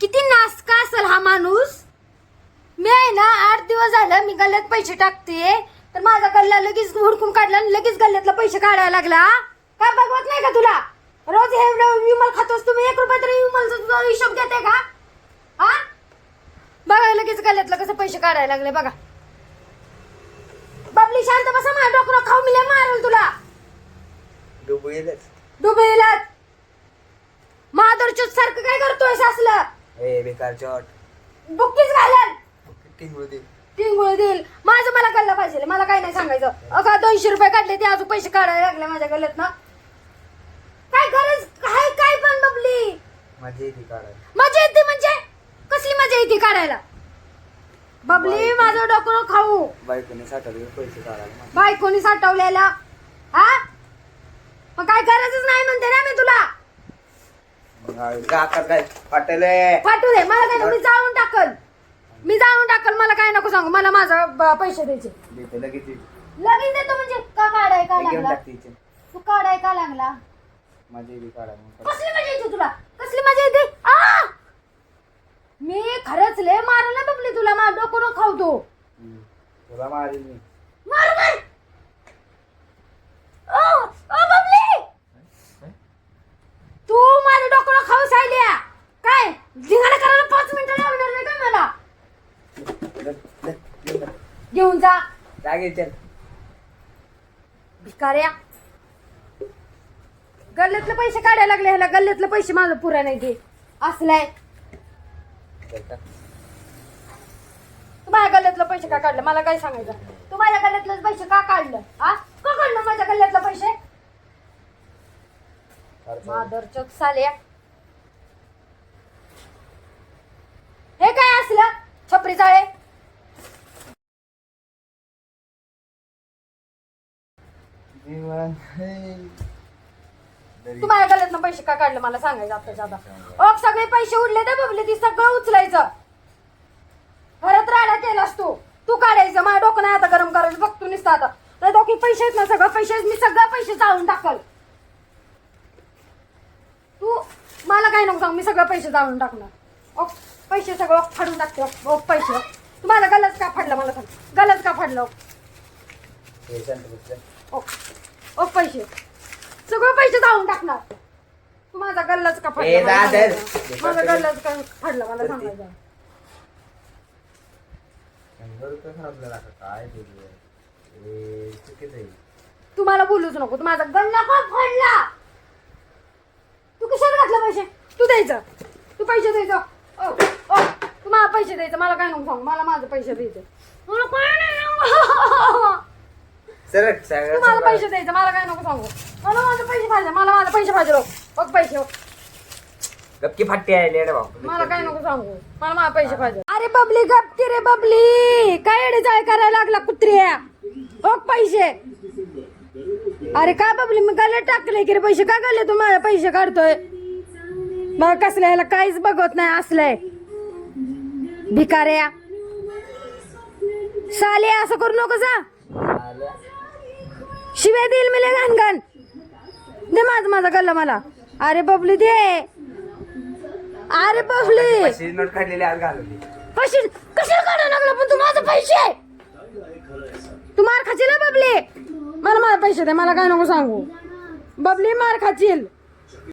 किती नासका असेल हा माणूस? मी आहे ना आठ दिवस झालं मी गल्ल्यात पैसे टाकते. तर माझा गल्ला लगेच हुडकून काढला आणि लगेच गल्ल्यातला पैसे काढायला लागला. काय बघवत नाही का तुला? रोज हे विमल खातोस तुम्ही एक रुपये तरी विमलचा तुझा हिशोब देते का? हा? बघा लगेच गल्ल्यातलं कसं पैसे काढायला लागले बघा. बबली शांत बसा माझ्या डोकं खाऊ मिले मारेल तुला. डुबळीलच डुबईला माधुरच्युत सारखं काय करतोय सासलं? ए बेकार चॉट बुक्कीच घालन. टिंगळू दे. टिंगुळ देईल. माझं मला कळलं पाहिजे. मला काय नाही सांगायचं. अगं दोनशे रुपये काढले ते अजून पैसे काढायला लागले माझ्या गल्ल्यात ना. काय गरज? काय काय पण बबली? मजा येते काढायला. मजा येते म्हणजे? कसली मजा येते काढायला? बबली माझं डोकं खाऊ. बायकोने साठवले पैसे काढायला. बायकोनी साठवलेला. हा? मग काय गरजच नाही म्हणते ना मी तुला. मग आ- काका काय पाटले पाठवू दे मला काय मी जाळून टाकल. मी जाळून टाकल मला काय नको सांगू. मला माझं ब- पैसे द्यायचे. देते लगेच. लगेच देतो म्हणजे का काढाय का घेऊन लागला? टाकते इथे. तू काढाय का लागला? मग. कसली मजा येते तुला? कसली मजा येते? आ! मी खरंच लय मारल ना बबली तुला माझं डोकं नको खाऊ तू हम्म. तुला मारेल मी मार मार ओ, ओ बबली तू माझं डोकं नको खाऊ सायल्या काय धिंगाणा करायला पाच मिनिटं लागणार नाही का मला ल- ल- ल- ल. घेऊन जा जागे चल. भिकाऱ्या. गल्ल्यातले पैसे काढायला लागले ह्याला गल्ल्यातले पैसे माझं पुरा नाही ते. असलाय. चल. तू माझ्या गल्ल्यातलं पैसे का काढलं? मला काय सांगायचं? तू माझ्या गल्ल्यातलं पैसे का काढलं? हा? का काढलं माझ्या गल्ल्यातलं पैसे? काढ. माधरचोक साल्या हे काय असलं? छपरी जाळे? तू माझ्या गल्ल्यातनं पैसे का काढले? मला सांगायचं आताच्या आता. ओ सगळे पैसे उडले ते बबले ती सगळं उचलायचं. परत राडा केलास तू. तू काढायचं माझ्या डोकं नाही आता गरम करायचं. बघ तू नुसतं आता. तर डोकी पैसे आहेत ना सगळं? पैसे मी सगळं पैसे जाळून टाकल. तू मला काय नको सांग मी सगळं पैसे जाळून टाकणार. ओ पैसे सगळं फाडून टाकते ओ पैसे. तू माझा गलच का फाडला मला सांग. गलच का फाडलं. ओ ओ पैसे. सगळं पैसे जाळून टाकणार. तू माझा गल्लाच का ए, फाडला मला दादर. सांगायचं. माझा गल्लाच का फाडला मला सांगायचं शंभर रुपये खराबला टाका. काय बोलू? ए चुकीचं आहे. तू मला बोलूच नको. तू माझा गल्ला का फाडला? तू कशाला घातलं पैसे? तू द्यायचं. तू पैसे द्यायचं. ओ ओ तू मला पैसे द्यायचं. मला काय नको सांग? मला माझे पैसे द्यायचे. मला काय नाही नको. सरक तू सगळं मला सगळं. पैसे द्यायचं मला काय नको सांगू. मला माझे पैसे पाहिजे मला माझे पैसे पाहिजे बघ. पैसे. गपकी फाटी आहे लेडा मला काय नको सांगू. मला माझे पैसे पाहिजे. अरे बबली गपकी रे बबली. काय एडे जाय करायला लागला कुत्र्या? बघ पैसे. अरे काय बबली मी गले टाकले की रे पैसे. काय गले तू माझे पैसे काढतोय? बघ कसल्या ह्याला काहीच बघत नाही असलंय. भिकाऱ्या. साले असं करू नको जा आल्या. शिव्या देईल मिले घाण घाण दे माझ माझा गल्ला मला. अरे बबली दे. अरे बबली. पैसे नोट काढलेले आज घालवली. पैसे कशाला काढायला लागला पण तू माझे पैसे? तू मार खाशील ना बबली? मला माझे पैसे दे मला काय नको सांगू. बबली मार खाशील.